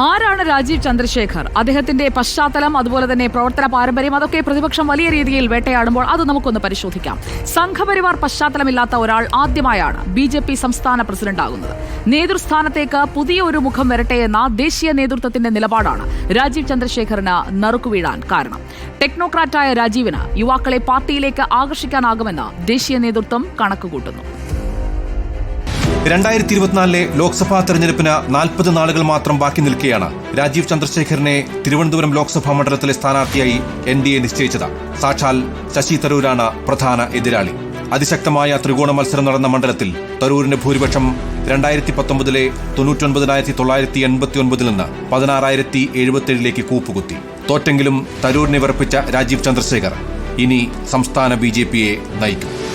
ആരാണ് രാജീവ് ചന്ദ്രശേഖർ? അദ്ദേഹത്തിന്റെ പശ്ചാത്തലം അതുപോലെ തന്നെ പ്രവർത്തന പാരമ്പര്യം അതൊക്കെ പ്രതിപക്ഷം വലിയ രീതിയിൽ വേട്ടയാടുമ്പോൾ അത് നമുക്കൊന്ന് പരിശോധിക്കാം. സംഘപരിവാർ പശ്ചാത്തലമില്ലാത്ത ഒരാൾ ആദ്യമായാണ് ബി ജെ പി സംസ്ഥാന പ്രസിഡന്റാകുന്നത്. നേതൃസ്ഥാനത്തേക്ക് പുതിയ ഒരു മുഖം വരട്ടെ എന്ന ദേശീയ നേതൃത്വത്തിന്റെ നിലപാടാണ് രാജീവ് ചന്ദ്രശേഖറിന് നറുക്കുവീഴാൻ കാരണം. ടെക്നോക്രാറ്റായ രാജീവിന് യുവാക്കളെ പാർട്ടിയിലേക്ക് ആകർഷിക്കാനാകുമെന്ന് ദേശീയ നേതൃത്വം കണക്കുകൂട്ടുന്നു. രണ്ടായിരത്തി ഇരുപത്തിനാലിലെ ലോക്സഭാ തെരഞ്ഞെടുപ്പിന് നാൽപ്പത് നാളുകൾ മാത്രം ബാക്കി നിൽക്കെയാണ് രാജീവ് ചന്ദ്രശേഖരനെ തിരുവനന്തപുരം ലോക്സഭാ മണ്ഡലത്തിലെ സ്ഥാനാർത്ഥിയായി എൻ ഡി എ നിശ്ചയിച്ചത്. സാക്ഷാൽ ശശി തരൂരാണ് പ്രധാന എതിരാളി. അതിശക്തമായ ത്രികോണ മത്സരം നടന്ന മണ്ഡലത്തിൽ തരൂരിന്റെ ഭൂരിപക്ഷം രണ്ടായിരത്തി പത്തൊമ്പതിലെ തൊണ്ണൂറ്റൊൻപതിനായിരത്തി തൊള്ളായിരത്തി എൺപത്തി ഒൻപതിൽ നിന്ന് പതിനാറായിരത്തി എഴുപത്തിയേഴിലേക്ക് കൂപ്പുകുത്തി. തോറ്റെങ്കിലും തരൂരിനെ വിറപ്പിച്ച രാജീവ് ചന്ദ്രശേഖർ ഇനി സംസ്ഥാന ബി നയിക്കും.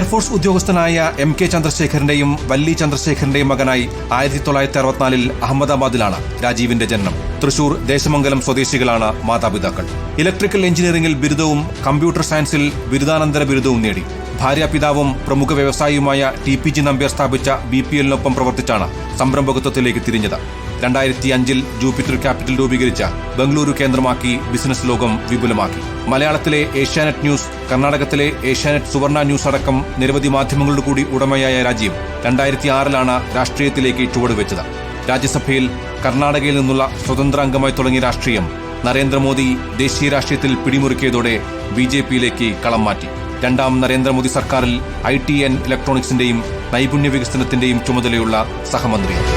എയർഫോഴ്സ് ഉദ്യോഗസ്ഥനായ എം കെ ചന്ദ്രശേഖരന്റെയും വല്ലി ചന്ദ്രശേഖരന്റെയും മകനായി ആയിരത്തി തൊള്ളായിരത്തി അറുപത്തിനാലിൽ അഹമ്മദാബാദിലാണ് രാജീവിന്റെ ജനനം. തൃശൂർ ദേശമംഗലം സ്വദേശികളാണ് മാതാപിതാക്കൾ. ഇലക്ട്രിക്കൽ എഞ്ചിനീയറിംഗിൽ ബിരുദവും കമ്പ്യൂട്ടർ സയൻസിൽ ബിരുദാനന്തര ബിരുദവും നേടി. ഭാര്യാപിതാവും പ്രമുഖ വ്യവസായിയുമായ ടി പി ജി നമ്പ്യാർ സ്ഥാപിച്ച ബി പി എല്ലിനൊപ്പം പ്രവർത്തിച്ചാണ് സംരംഭകത്വത്തിലേക്ക് തിരിഞ്ഞത്. രണ്ടായിരത്തി അഞ്ചിൽ ജൂപ്പിറ്റർ ക്യാപിറ്റൽ രൂപീകരിച്ച ബംഗളൂരു കേന്ദ്രമാക്കി ബിസിനസ് ലോകം വിപുലമാക്കി. മലയാളത്തിലെ ഏഷ്യാനെറ്റ് ന്യൂസ് കർണാടകത്തിലെ ഏഷ്യാനെറ്റ് സുവർണ ന്യൂസ് അടക്കം നിരവധി മാധ്യമങ്ങളുടെ കൂടി ഉടമയായ രാജ്യം രണ്ടായിരത്തി ആറിലാണ് രാഷ്ട്രീയത്തിലേക്ക് ചുവടുവെച്ചത്. രാജ്യസഭയിൽ കർണാടകയിൽ നിന്നുള്ള സ്വതന്ത്ര അംഗമായി തുടങ്ങിയ രാഷ്ട്രീയം നരേന്ദ്രമോദി ദേശീയ രാഷ്ട്രീയത്തിൽ പിടിമുറുക്കിയതോടെ ബി ജെ പിയിലേക്ക് കളം മാറ്റി. രണ്ടാം നരേന്ദ്രമോദി സർക്കാരിൽ ഐ ടി എൻ ഇലക്ട്രോണിക്സിന്റെയും നൈപുണ്യ വികസനത്തിന്റെയും ചുമതലയുള്ള സഹമന്ത്രിയാണ്.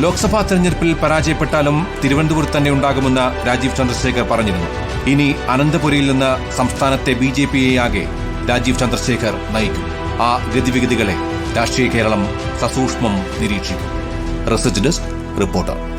ലോക്സഭാ തെരഞ്ഞെടുപ്പിൽ പരാജയപ്പെട്ടാലും തിരുവനന്തപുരത്ത് തന്നെ ഉണ്ടാകുമെന്ന് രാജീവ് ചന്ദ്രശേഖർ പറഞ്ഞിരുന്നു. ഇനി അനന്തപുരിയിൽ നിന്ന് സംസ്ഥാനത്തെ ബി ജെ പിയെയാകെ രാജീവ് ചന്ദ്രശേഖർ നയിക്കും. ആ ഗതിവിഗതികളെ രാഷ്ട്രീയ കേരളം സസൂക്ഷ്മം നിരീക്ഷിക്കും. Research desk reporter.